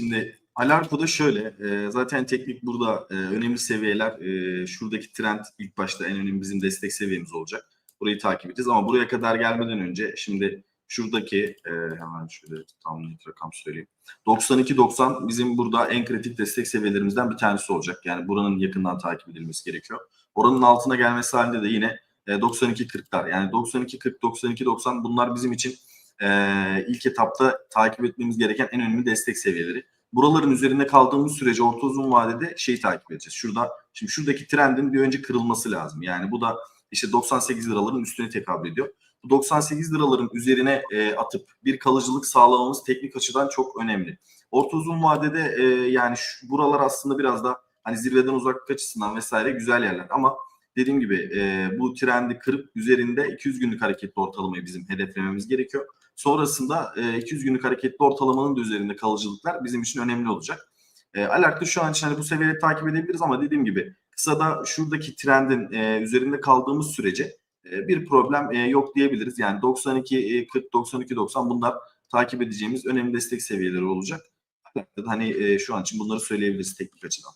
Şimdi Alarko'da şöyle, e, zaten teknik burada e, önemli seviyeler, e, şuradaki trend ilk başta en önemli bizim destek seviyemiz olacak. Burayı takip edeceğiz ama buraya kadar gelmeden önce şimdi şuradaki e, hemen şöyle tam net rakam söyleyeyim. 92-90 bizim burada en kritik destek seviyelerimizden bir tanesi olacak. Yani buranın yakından takip edilmesi gerekiyor. Oranın altına gelmesi halinde de yine e, 92-40'lar yani 92-40, 92-90 bunlar bizim için e, ilk etapta takip etmemiz gereken en önemli destek seviyeleri. Buraların üzerinde kaldığımız sürece orta uzun vadede şeyi takip edeceğiz. Şurada şimdi şuradaki trendin bir önce kırılması lazım. Yani bu da işte 98 liraların üstüne tekabül ediyor. Bu 98 liraların üzerine e, atıp bir kalıcılık sağlamamız teknik açıdan çok önemli. Orta uzun vadede e, yani şu, buralar aslında biraz da hani zirveden uzaklık açısından vesaire güzel yerler ama dediğim gibi e, bu trendi kırıp üzerinde 200 günlük hareketli ortalamayı bizim hedeflememiz gerekiyor. Sonrasında e, 200 günlük hareketli ortalamanın da üzerinde kalıcılıklar bizim için önemli olacak. E, Alert'te şu an için hani bu seviyeyi takip edebiliriz ama dediğim gibi kısada şuradaki trendin e, üzerinde kaldığımız sürece e, bir problem e, yok diyebiliriz. Yani 92 e, 40 92 90 bunlar takip edeceğimiz önemli destek seviyeleri olacak. Hani e, şu an için bunları söyleyebiliriz teknik açıdan.